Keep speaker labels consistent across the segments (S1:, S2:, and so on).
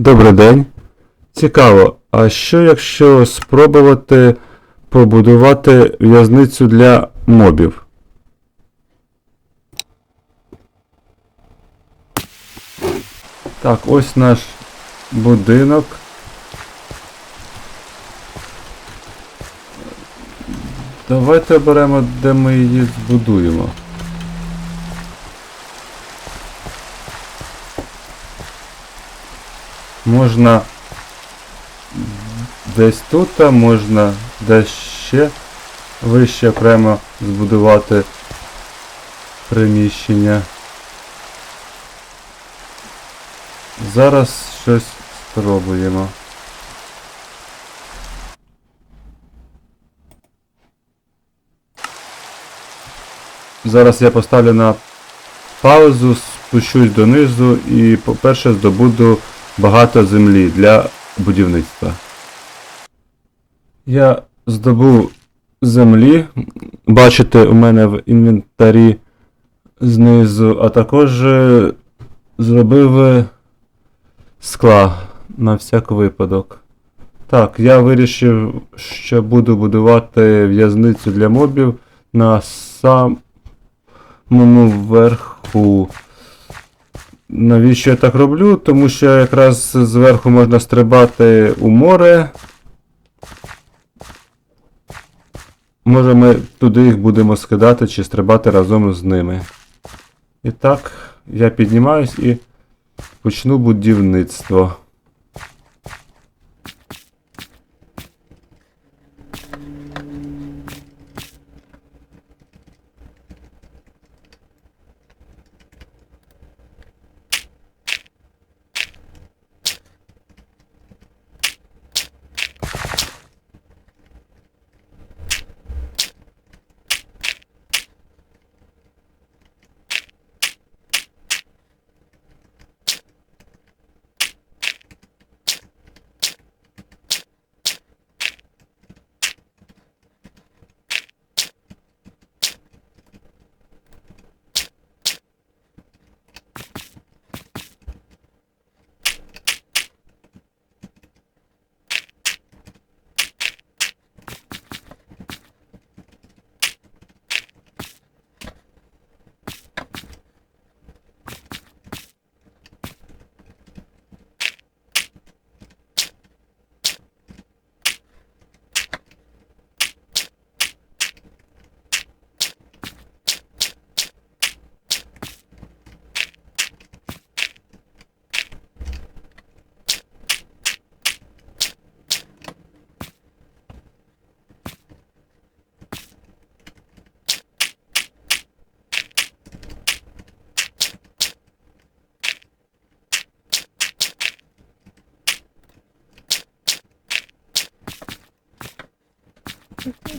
S1: Добрий день. Цікаво, а що якщо спробувати побудувати в'язницю для мобів? Так, ось наш будинок. Давайте оберемо, де ми її збудуємо. Можна десь тут, а можна десь ще вище окремо збудувати приміщення. Зараз щось спробуємо. Зараз я поставлю на паузу, спущусь донизу і, по-перше, здобуду багато землі для будівництва. Я здобув землі. Бачите, у мене в інвентарі знизу, а також е, зробив е, скла на всяк випадок. Так, я вирішив, що буду будувати в'язницю для мобів на самому верху. Навіщо я так роблю? Тому що якраз зверху можна стрибати у море. Може ми туди їх будемо скидати чи стрибати разом з ними. І так, я піднімаюсь і почну будівництво. Thank you.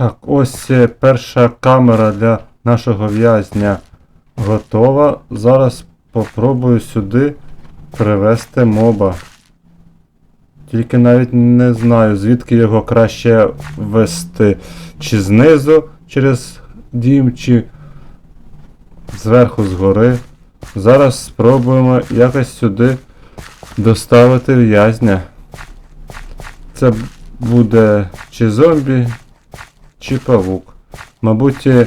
S1: Так, ось е, перша камера для нашого в'язня готова. Зараз попробую сюди привезти моба. Тільки навіть не знаю, звідки його краще ввести. Чи знизу через дім, чи зверху згори. Зараз спробуємо якось сюди доставити в'язня. Це буде чи зомбі, чи павук. Мабуть, е,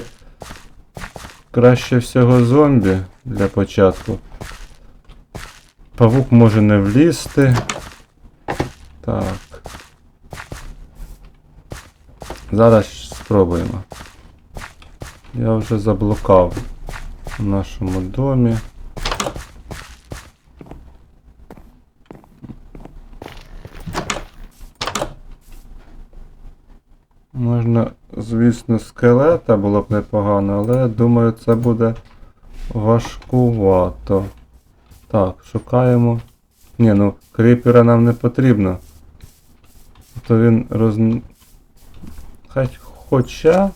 S1: краще всього зомбі для початку. Павук може не влізти. Так. Зараз спробуємо. Я вже заблукав в нашому домі. Можна, звісно, скелета було б непогано, але думаю, це буде важкувато. Так, шукаємо. Ні, ну, кріпера нам не потрібно. То він роз... Хай хоча.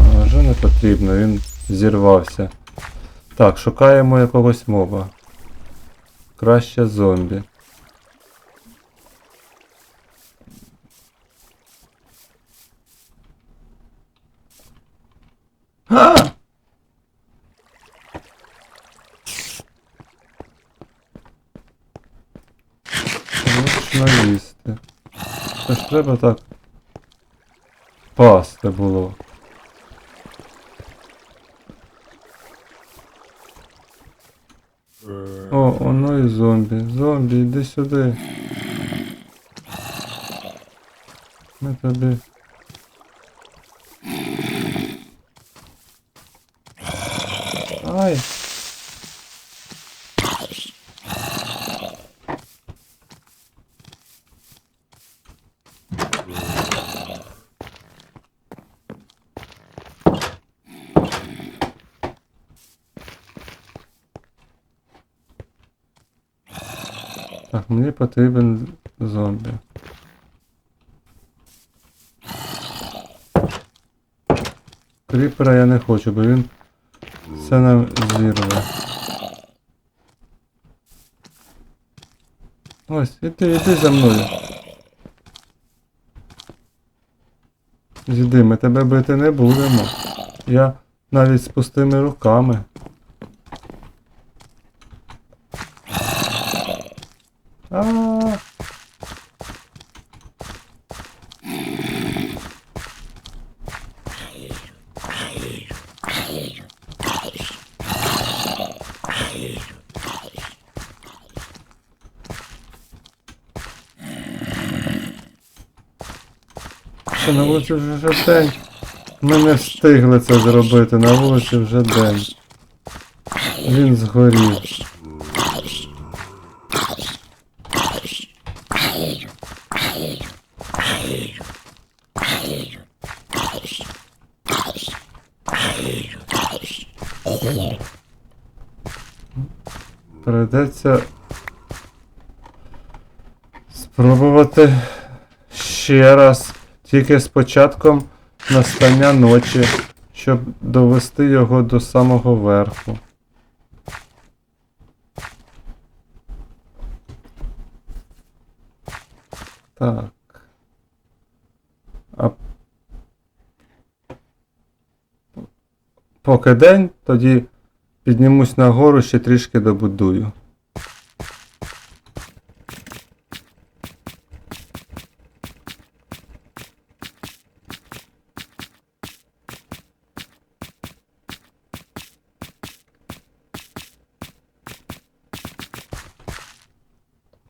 S1: А, вже не потрібно, він зірвався. Так, шукаємо якогось моба. Краще зомбі. А! Їсти. Це ж треба так. Пасти було. О, воно і зомбі. Зомбі, йди сюди. Ми тобі. Ай! Так, мені потрібен зомбі. Кріпера я не хочу, бо він все нам зірве. Ось, іди, іди за мною. Зійди, ми тебе бити не будемо. Я навіть з пустими руками. А. Що, на вулиці вже день. Ми не встигли це зробити, на вулиці вже день. Він згорів. Придеться спробувати ще раз, тільки з початком настання ночі, щоб довести його до самого верху. Так. А поки день, тоді піднімусь нагору, ще трішки добудую.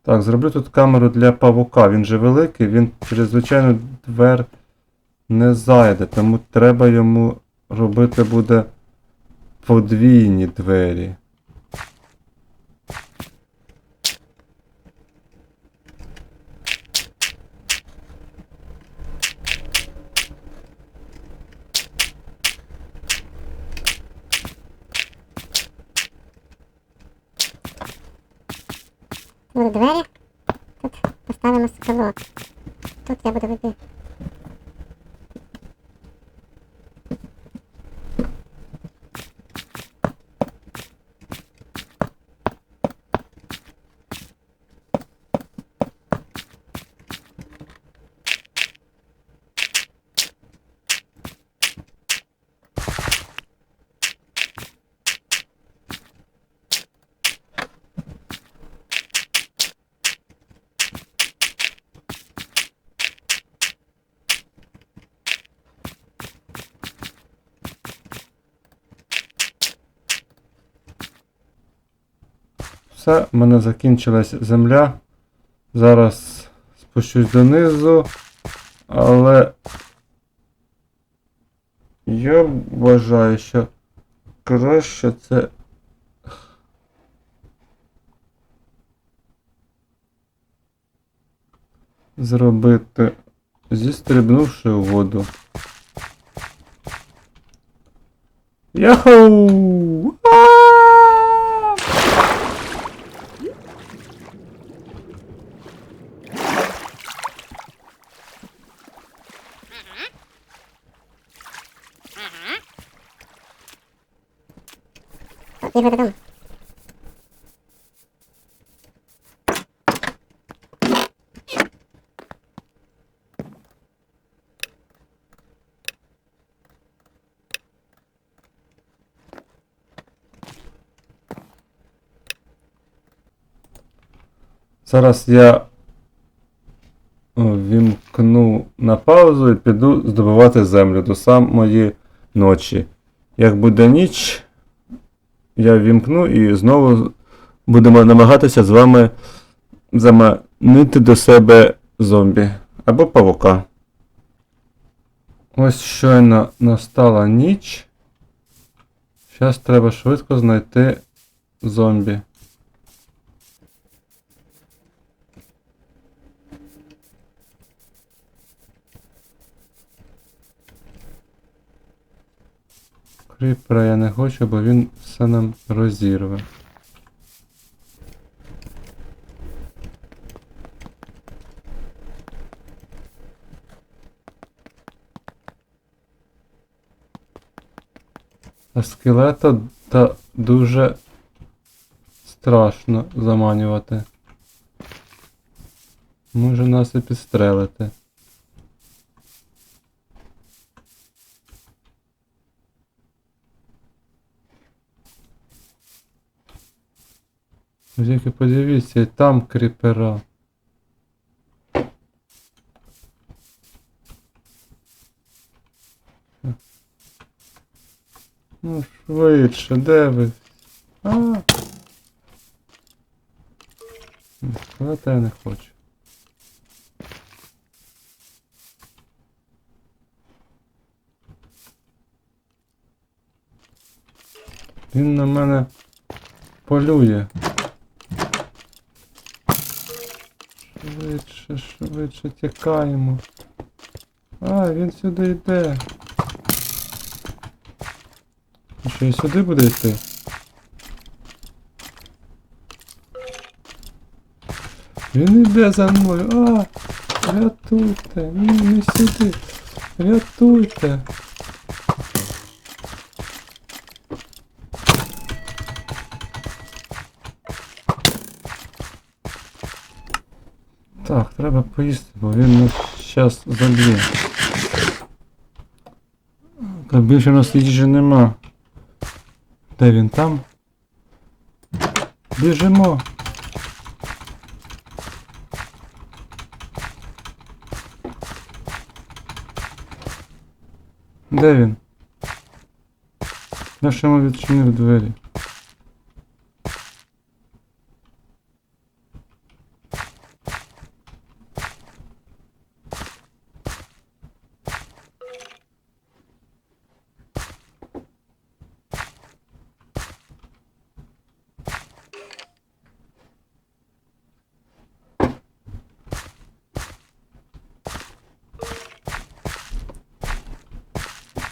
S1: Так, зроблю тут камеру для павука. Він же великий, він через звичайну двер не зайде, тому треба йому робити буде подвійні двері.
S2: Тут двері. Тут поставимо скалок. Тут я буду вибі-
S1: Все, в мене закінчилась земля. Зараз спущусь донизу. Але я вважаю, що краще це. Зробити, зістрибнувши у воду. Яху! А!
S2: Бігли додому.
S1: Зараз я о, вімкну на паузу і піду здобувати землю до самої ночі. Як буде ніч, я вімкну і знову будемо намагатися з вами заманити до себе зомбі або павука. Ось щойно настала ніч. Зараз треба швидко знайти зомбі. Кріпера я не хочу, бо він все нам розірве. А скелета та дуже страшно заманювати. Може нас і підстрелити. Тільки подивіться, там кріпера. Ну, швидше, де ви? А. Сказати я не хочу. Він на мене полює. Швидше, швидше тікаємо. А, він сюди йде. Що і сюди буде йти? Він йде за мною. А! Рятуйте! Ні, не сюди. Рятуйте. Так, треба поїсти, бо він нас зараз заб'є. Та більше у нас їжі нема. Де він там? Біжимо. Де він? Я ж йому відчинив двері.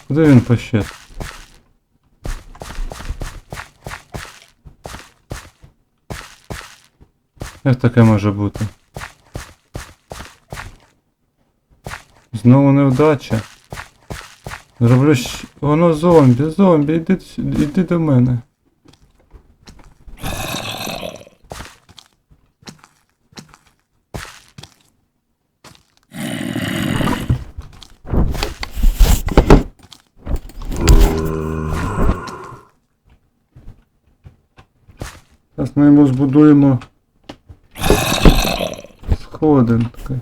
S1: Куди він пощет? Як таке може бути? Знову невдача. Зроблю щ... Воно зомбі, зомбі, йди іди до мене. ми йому збудуємо сходинки.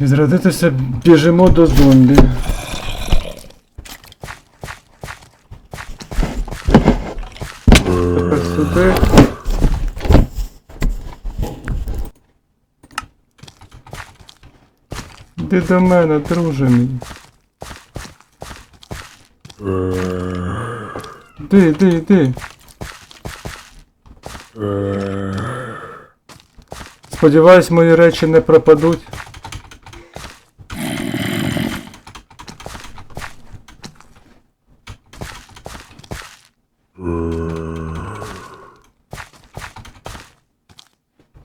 S1: Зрадитися біжимо до зомбі. До мене, друже мій. Іди, іди, іди. Сподіваюсь, мої речі не пропадуть.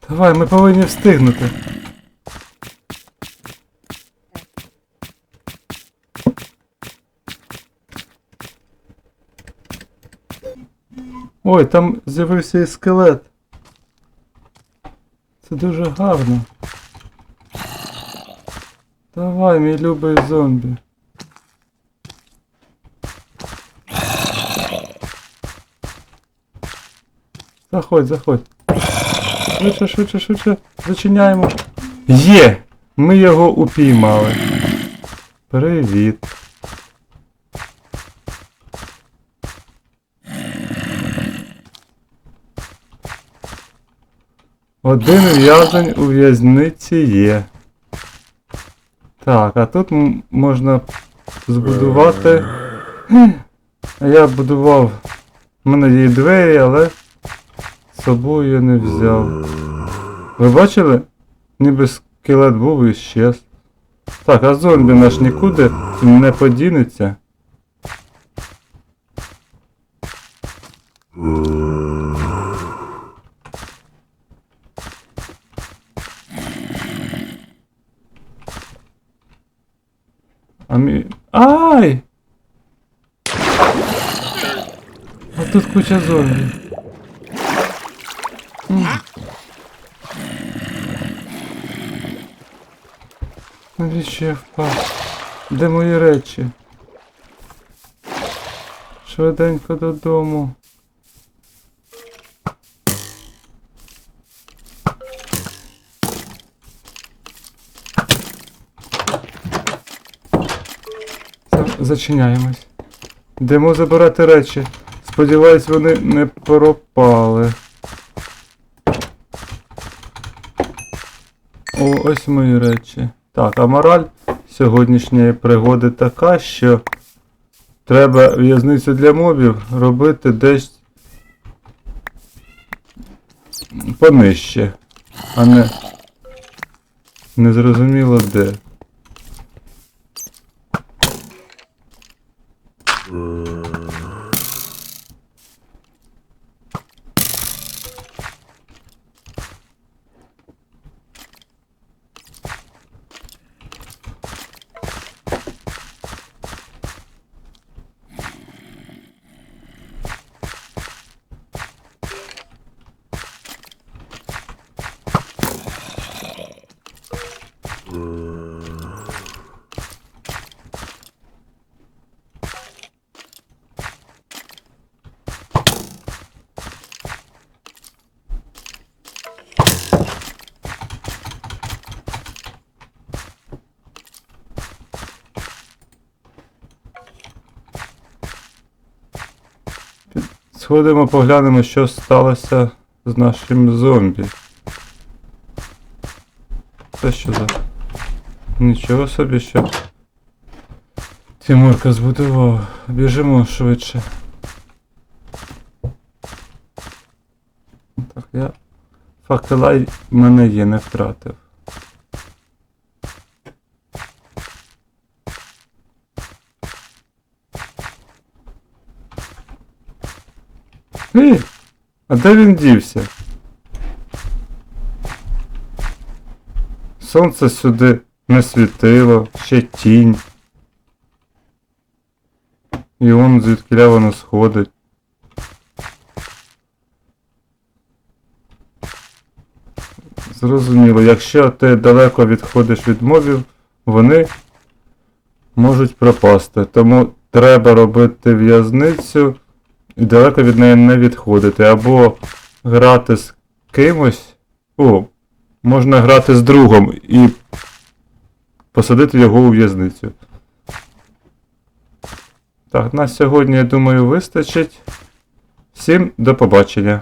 S1: Давай, ми повинні встигнути. Ой, там з'явився і скелет. Це дуже гарно. Давай, мій любий зомбі. Заходь, заходь. Швидше, швидше, швидше. Зачиняємо. Є! Ми його упіймали. Привіт. Один в'язень у в'язниці є. Так, а тут можна збудувати. Я будував. У мене є двері, але з собою я не взяв. Ви бачили? Ніби скелет був і щез. Так, а зомбі наш нікуди не подінеться. А. Ай! А тут куча зомбі. Навіщо я впав? Де мої речі? Швиденько додому. За- Зачиняємось. Йдемо забирати речі. Сподіваюсь, вони не пропали. О, ось мої речі. Так, а мораль сьогоднішньої пригоди така, що треба в'язницю для мобів робити десь понижче, а не незрозуміло де. Sure. Сходимо, поглянемо, що сталося з нашим зомбі. Це що за. Нічого собі, що. Тимурка збудував. Біжимо швидше. Так, я. Факела й- в мене є, не втратив. А де він дівся? Сонце сюди не світило, ще тінь. І он звідкиля воно сходить. Зрозуміло, якщо ти далеко відходиш від мобів, вони можуть пропасти. Тому треба робити в'язницю і далеко від неї не відходити. Або грати з кимось. О, можна грати з другом і посадити його у в'язницю. Так, на сьогодні, я думаю, вистачить. Всім до побачення.